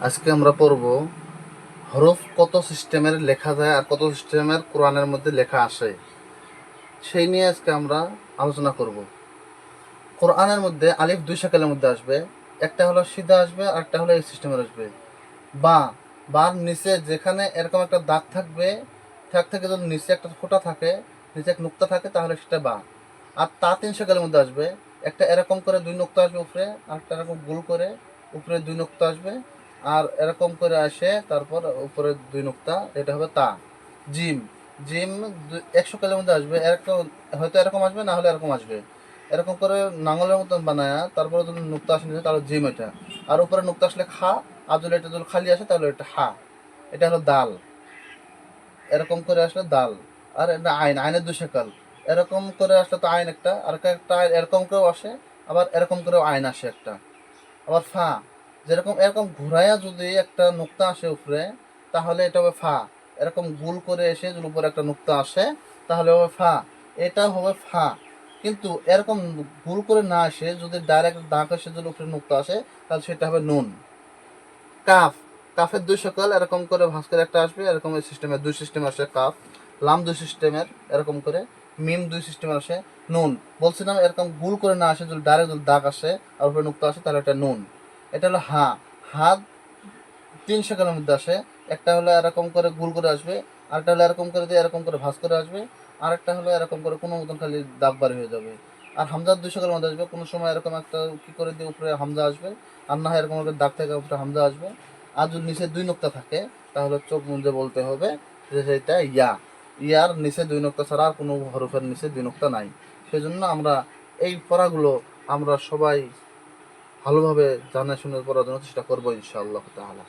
আজকে আমরা পড়ব হরফ কত সিস্টেমের লেখা যায় আর কত সিস্টেমের কোরআনের মধ্যে লেখা আসে। সেই নিয়ে আজকে আমরা আলোচনা করব। কোরআনের মধ্যে আলিফ দুই শাকেলের মধ্যে আসবে। একটা হলো সিধা আসবে, আর একটা হলো এই সিস্টেমের আসবে। বা, বার নিচে যেখানে এরকম একটা দাগ থাকবে, থাক থেকে যদি নিচে একটা ফোঁটা থাকে, নিচে এক নুক্তা থাকে, তাহলে সেটা বা। আর তা তিন শাকেলের মধ্যে আসবে। একটা এরকম করে দুই নুক্তা আসবে উপরে, আর একটা এরকম গোল করে উপরে দুই নুক্তা আসবে। আর এরকম করে আসে, তারপর উপরে দুই নুক্তা, এটা হবে তা। জিম। জিম একশো কালের মধ্যে আসবে। এরকম, হয়তো এরকম আসবে, না হলে এরকম আসবে। এরকম করে নাঙলের মতন বানায়, তারপরে যদি নুক্তা আসে তাহলে জিম এটা। আর উপরে নুক্তা আসলে খা, আর যদি এটা যদি খালি আসে, তাহলে এটা হা। এটা হলো দাল। এরকম করে আসলে দাল। আর এটা আইন, আইনের দুই সেকাল। এরকম করে আসলে তো আইন একটা, আর একটা আইন, এরকম করেও আসে, আবার এরকম করেও আইন আসে একটা। আবার ফা। যেরকম, এরকম ঘুরাইয়া যদি একটা নুক্তা আসে উপরে, তাহলে এটা হবে ফা। এরকম গুল করে এসে যদি উপরে একটা নুক্তা আসে, তাহলে হবে ফা। এটা হবে ফা। কিন্তু এরকম গুল করে না আসে যদি ডাইরেক্ট দাগ এসে যদি উপরে নুক্তা আসে, তাহলে সেটা হবে নুন। কাফ। কাফের দুই সকল এরকম করে ভাঁজ করে একটা আসবে, এরকম সিস্টেমের দুই সিস্টেম আসে কাফ। লাম দুই সিস্টেমের এরকম করে, মিম দুই সিস্টেমের আসে নুন। বলছিলাম এরকম গুল করে না আসে যদি ডাইরেক্ট যদি দাগ আসে আর উপরে নুক্তা আসে, তাহলে এটা নুন। এটা হলো হা। হাত তিন সেকেন্ডের মধ্যে আসে। একটা হলো এরকম করে গুল করে আসবে, আরেকটা হলো এরকম করে দিয়ে এরকম করে ভাঁজ করে আসবে, আরেকটা হলো এরকম করে কোনো মতন খালি দাগ বার হয়ে যাবে। আর হামজার দুই সেকেন্ডের মধ্যে আসবে। কোনো সময় এরকম একটা কি করে দিয়ে উপরে হামজা আসবে, আর না হয় এরকম একটা দাগ থেকে উপরে হামজা আসবে। আর যদি নিচে দুই নোক্তা থাকে, তাহলে চোখ মুঞ্জে বলতে হবে যে সেটা ইয়া। ইয়ার নিচে দুই নোক্তা ছাড়া আর কোনো হরফের নিচে দুই নোক্তা নাই। সেজন্য আমরা এই পড়াগুলো আমরা সবাই ভালোভাবে জানা শুনে পড়ার জন্য চেষ্টা করব ইনশাআল্লাহ তাহলে